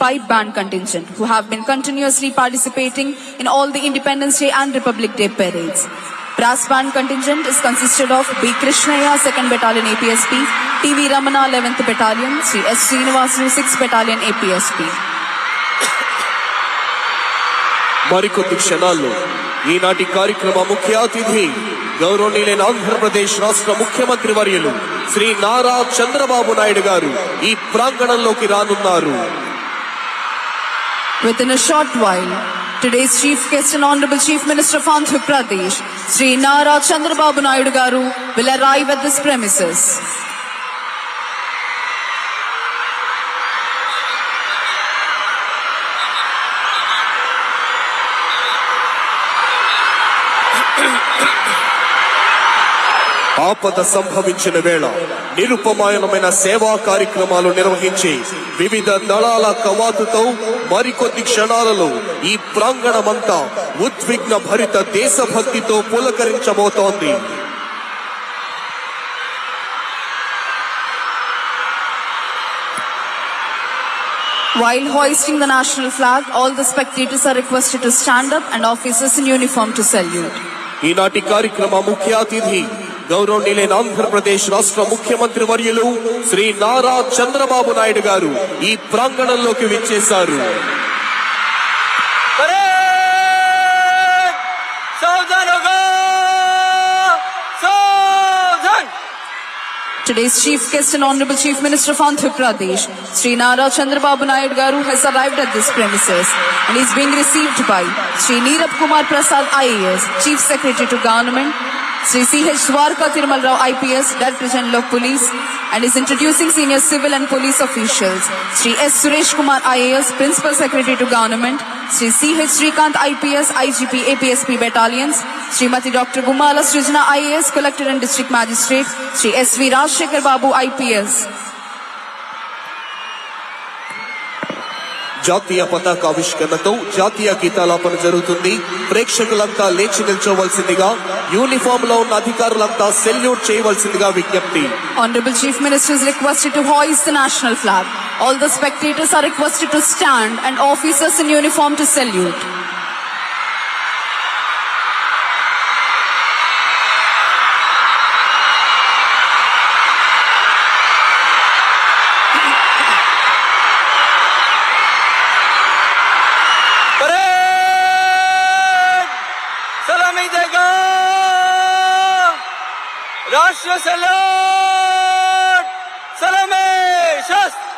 five band contingent who have been continuously participating in all the Independence Day and Republic Day parades. Brass band contingent is consisted of B. Krishnaya, 2nd Battalion APSP, TV Ramana, 11th Battalion, Sri S. Srinivasu, 6th Battalion APSP. మరికొద్ది క్షణాల్లో ఈనాటి కార్యక్రమ ముఖ్య అతిథి గౌరవనీయులైన ఆంధ్రప్రదేశ్ రాష్ట్ర ముఖ్యమంత్రి వర్యులు శ్రీ నారా చంద్రబాబు నాయుడు గారు ఈ ప్రాంగణంలోకి రానున్నారు Within a short while, today's chief guest and Honorable Chief Minister of Andhra Pradesh, Sri Nara Chandrababu Naidu Garu, will arrive at this premises. ఆపద సంభవించిన వేళ నిరుపమాయనమైన సేవా కార్యక్రమాలు నిర్వహించి వివిధ దళాల కవాతుతో మరికొద్ది క్షణాలలో ఈ ప్రాంగణమంతా ఉద్విగ్న భరిత దేశభక్తితో పులకరించబోతోంది While hoisting the national flag, all the spectators are requested to stand up and officers in uniform to salute. ఈనాటి కార్యక్రమ ముఖ్య అతిథి గౌరవనీయులైన ఆంధ్రప్రదేశ్ రాష్ట్ర ముఖ్యమంత్రి వర్యులు శ్రీ నారా చంద్రబాబు నాయుడు గారు ఈ ప్రాంగణంలోకి విచ్చేశారు Today's chief guest and Honorable Chief Minister of Andhra Pradesh, Sri Nara Chandrababu Nayad Garu has arrived at this premises and is being received by Sri Neerab Kumar Prasad IAS, Chief Secretary to Government, Sri C.H. Swarka Tirmal Rao IPS, Director General of Police, and is introducing senior civil and police officials, Sri S. Suresh Kumar IAS, Principal Secretary to Government, Sri C.H. Srikant IPS, IGP APSP Battalions, Srimati Dr. Gumala Srijana IAS, Collector and District Magistrate, Sri S.V. Rajshekhar Babu IPS. జాతీయ పతాక ఆవిష్కరణతో జాతీయ గీతాలాపన జరుగుతుంది. ప్రేక్షకులంతా లేచి నిల్చోవలసిందిగా యూనిఫామ్లో ఉన్న అధికారులంతా salute చేయవలసిందిగా విజ్ఞప్తి. Honourable chief ministers requested hoist the national flag all the are requested stand and officers in uniform to salute राष्ट्र सलाम सलामी शस्त्र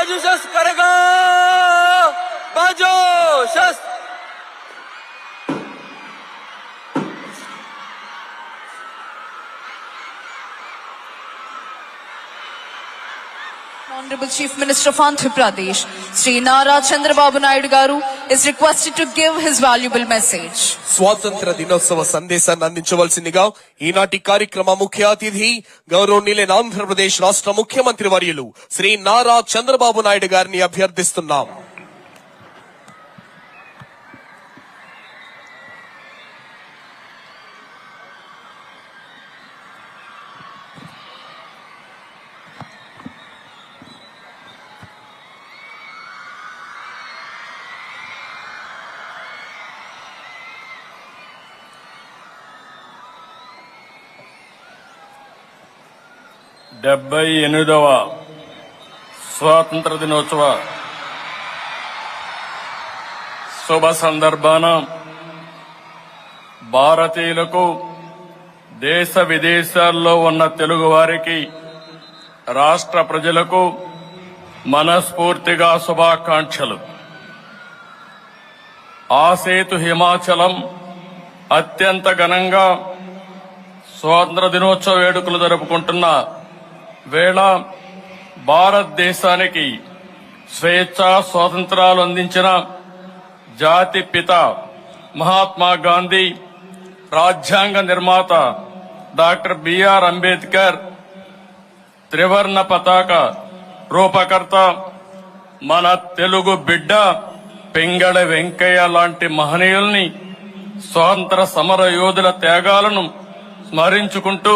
बाजू शस्त्र करेगा बाजू शस्त्र Honorable Chief Minister of Andhra Pradesh, Sri Nara Chandrababu Naidu Garu is requested to give his valuable message. స్వాతంత్ర దినోత్సవ సందేశాన్ని అందించవలసిందిగా ఈనాటి కార్యక్రమ ముఖ్య అతిథి గౌరవనీయులైన ఆంధ్రప్రదేశ్ రాష్ట్ర ముఖ్యమంత్రి వర్యులు శ్రీ నారా చంద్రబాబు నాయుడు గారిని అభ్యర్థిస్తున్నాం డెబ్బై ఎనిమిదవ స్వాతంత్ర దినోత్సవ శుభ సందర్భాన భారతీయులకు దేశ విదేశాల్లో ఉన్న తెలుగు వారికి రాష్ట్ర ప్రజలకు మనస్ఫూర్తిగా శుభాకాంక్షలు. ఆ సేతు హిమాచలం అత్యంత ఘనంగా స్వాతంత్ర దినోత్సవ వేడుకలు జరుపుకుంటున్న వేళ భారతదేశానికి స్వేచ్ఛ స్వాతంత్రాలు అందించిన జాతి పిత మహాత్మా గాంధీ రాజ్యాంగ నిర్మాత డాక్టర్ బిఆర్ అంబేద్కర్ త్రివర్ణ పతాక రూపకర్త మన తెలుగు బిడ్డ పెంగళ వెంకయ్య లాంటి మహనీయుల్ని స్వాతంత్ర సమర యోధుల త్యాగాలను స్మరించుకుంటూ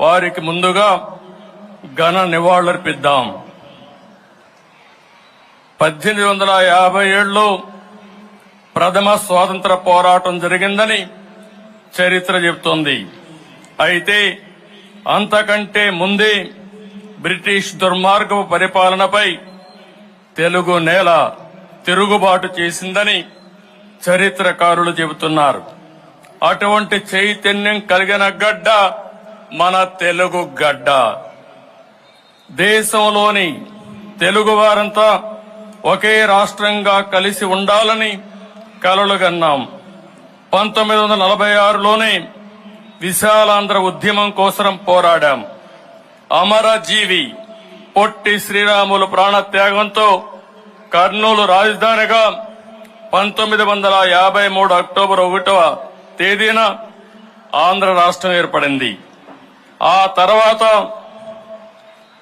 వారికి ముందుగా ఘన నివాళులర్పిద్దాం. పద్దెనిమిది వందల యాభై ఏడులో ప్రథమ స్వాతంత్ర పోరాటం జరిగిందని చరిత్ర చెబుతోంది. అయితే అంతకంటే ముందే బ్రిటిష్ దుర్మార్గపు పరిపాలనపై తెలుగు నేల తిరుగుబాటు చేసిందని చరిత్రకారులు చెబుతున్నారు. అటువంటి చైతన్యం కలిగిన గడ్డ మన తెలుగు గడ్డ. దేశంలోని తెలుగువారంతా ఒకే రాష్ట్రంగా కలిసి ఉండాలని కలలుగన్నాం పంతొమ్మిది వందల నలభై ఆరులోనే విశాలాంధ్ర ఉద్యమం కోసం పోరాడాం. అమరజీవి పొట్టి శ్రీరాములు ప్రాణత్యాగంతో కర్నూలు రాజధానిగా పంతొమ్మిది వందల యాభై మూడు అక్టోబర్ ఒకటవ తేదీన ఆంధ్ర రాష్ట్రం ఏర్పడింది. ఆ తర్వాత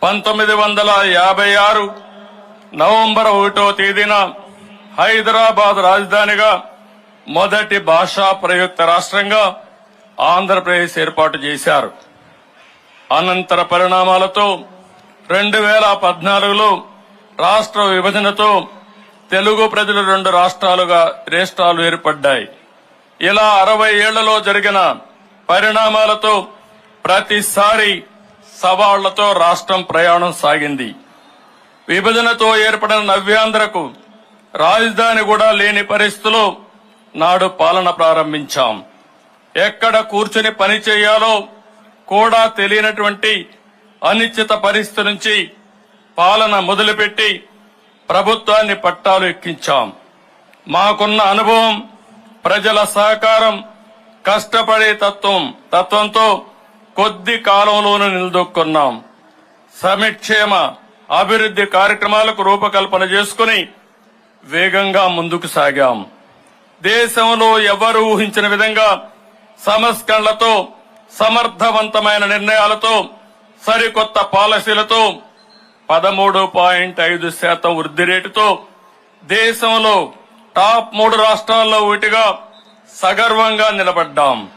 పంతొమ్మిది వందల యాభై ఆరు నవంబర్ ఒకటో తేదీన హైదరాబాద్ రాజధానిగా మొదటి భాషా ప్రయుక్త రాష్ట్రంగా ఆంధ్రప్రదేశ్ ఏర్పాటు చేశారు. అనంతర పరిణామాలతో రెండు వేల పద్నాలుగులో రాష్ట్ర విభజనతో తెలుగు ప్రజలు రెండు రాష్ట్రాలుగా రాష్ట్రాలు ఏర్పడ్డాయి. ఇలా అరవై ఏళ్ళలో జరిగిన పరిణామాలతో ప్రతిసారి సవాళ్ళతో రాష్ట్రం ప్రయాణం సాగింది. విభజనతో ఏర్పడిన నవ్యాంధ్రకు రాజధాని కూడా లేని పరిస్థితిలో నాడు పాలన ప్రారంభించాం. ఎక్కడ కూర్చుని పని చేయాలో కూడా తెలియనటువంటి అనిశ్చిత పరిస్థితి నుంచి పాలన మొదలుపెట్టి ప్రభుత్వాన్ని పట్టాలు ఎక్కించాం. మాకున్న అనుభవం ప్రజల సహకారం కష్టపడే తత్వం తత్వంతో కొద్ది కాలంలోనే నిలదొక్కున్నాం. సమిక్షేమ అభివృద్ధి కార్యక్రమాలకు రూపకల్పన చేసుకుని వేగంగా ముందుకు సాగాం. దేశంలో ఎవరు ఊహించిన విధంగా సంస్కరణలతో సమర్థవంతమైన నిర్ణయాలతో సరికొత్త పాలసీలతో పదమూడు పాయింట్ ఐదు శాతం వృద్ధి రేటుతో దేశంలో టాప్ మూడు రాష్ట్రాల్లో ఒకటిగా సగర్వంగా నిలబడ్డాం.